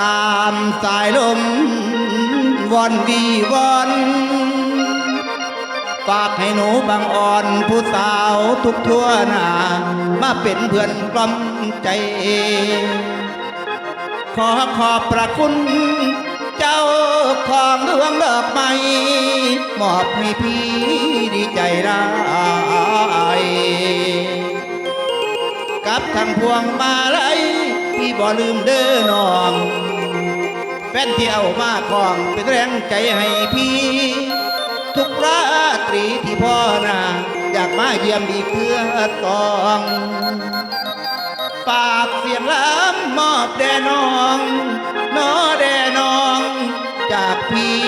ตามสายลมวอนวีวอนฝากให้หนูบางอ่อนผู้สาวทุกทั่วหน้ามาเป็นเพื่อนกล่อมใจ ขอขอบพระคุณ เจ้าของดวงดอกไม้มอบให้พี่ดีใจได้ กับทางพวงมาลัยพี่บ่ลืมเด้อน้อง แฟนที่เอามาของเป็นแรงใจให้พี่ ทุกราตรีที่พ่อนาอยากมาเยี่ยมอีกเพื่อตองฝากเสียงล้ำมอบแด่น้องน้อแด่น้อง จากพี่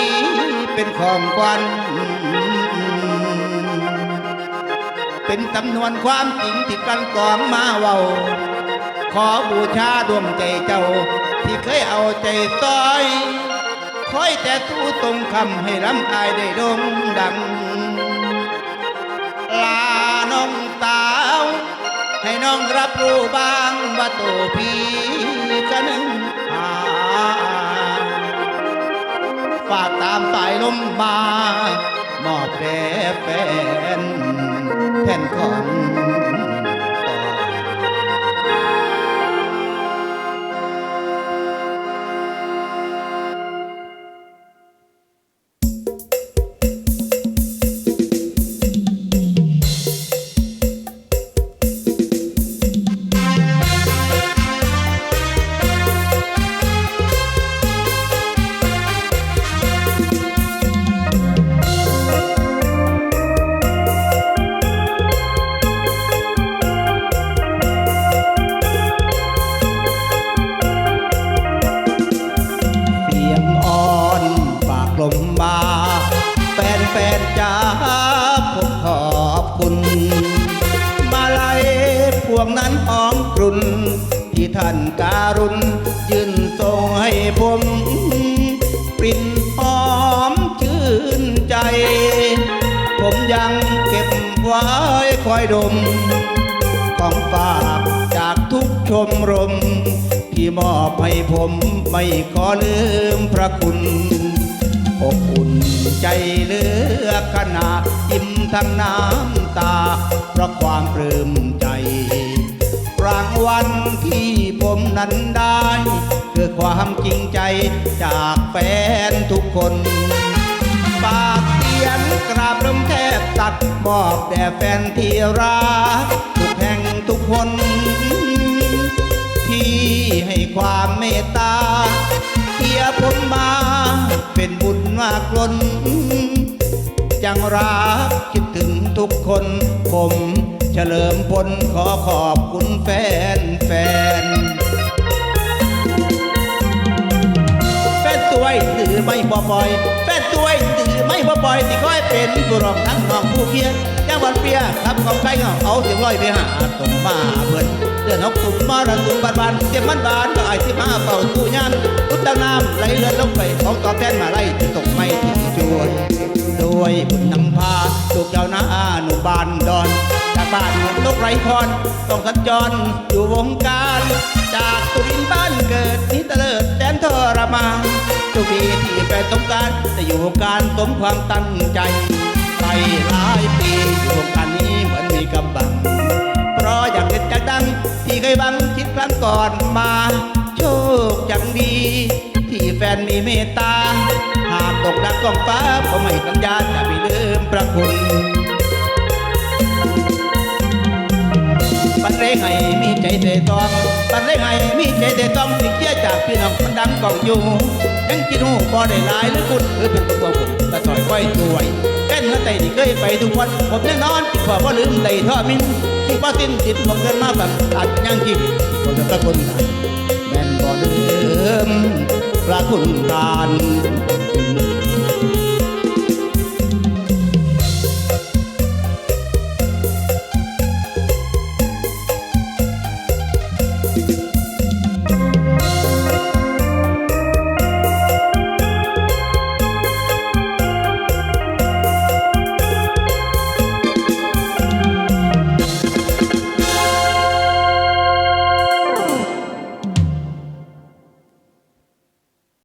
เป็นของขวัญ เป็นจำนวนความจริงที่กันกองมาเว้า ขอบูชาดวงใจเจ้า ที่เคยเอาใจซอยคอยแต่ทูตรงคำให้รำอายได้ดงดัง ลาน้องสาว ให้น้องรับรู้บ้างว่าตัวพี่ก็นึงหาฝากตามสายลมมา มอบแด่แฟน แทนของ ที่ท่านการุณยื่นส่งให้ผมปริ่นหอมชื่นใจ ผมยังเก็บไว้คอยดม ของฝากจากทุกชมรม ที่มอบให้ผมไม่ขอลืมพระคุณอบอุ่นใจเลือกขนาดอิ่มทั้งน้ำตา เพราะความปลื้มใจ วัลที่ผมนั้นได้ คือความจริงใจจากแฟนทุกคน ปากเสียนกราบลมแทบตัดมอบแด่แฟนที่รักทุกแห่งทุกคน ที่ให้ความเมตตาเทียผมมาเป็นบุญมากล้นจังรักคิดถึงทุกคนผม ลิมพลขอขอบคุณแฟนแฟนแฟนสวยถือไม่บ่ปล่อยแฟนสวยถือไม่บ่ปล่อยที่คอยเป็นผู้รองทั้งน้องผู้เพียรแก้วันเปียครับของใครเงาเอาเสียงร้อยไปหาตรงมาเพื่อเดือนหกตุ่มมาระตุ่มบานบานเจ็บมันบานก็ไอ้ที่มาเฝ้าตู้ยันตุดดังน้ำไหลเลือนลงไปของตอบแทนมาไล่ที่ตกไม่ที่ช่วยด้วยบุญนำพาลูกเจ้าหน้าหนุ่มบานดอน บ้านเมืองตกไรพรต้องสัญจรอยู่วงการ จากสุรินบ้านเกิดนิตะเลิศแสนทรมานโชคดีที่แฟนต้องการจะอยู่วงการสมความตั้งใจไปหลายปีอยู่วงการนี้เหมือนมีกำบัง เพราะอยากเด็ดอยากดัง ที่เคยบังคิดครั้งก่อนมา โชคยังดี ที่แฟนมีเมตตา หากตกดักกองฟ้าก็ไม่สัญญาจะไม่ลืมพระคุณ ปันเร่งให้มีใจเตตองปันเร่งให้มีใจเตตองสิ่งเชี่ยจากพี่น้องมันดังกล่องอยู่ยังกินหูบ่ได้หลายหรือคุณหรือเป็นตัวผมตะต่อยไว้ด้วยแก่นเมื่อไต่ที่เคยไปทุกวันผมยังนอนคิดว่าบ่ลืมไต่ท่อมินที่ว่าสิ้นติดผมเกินมาแบบอาจยังกินผมจะตะคนไทยแม่นบ่ลืมพระคุณทาน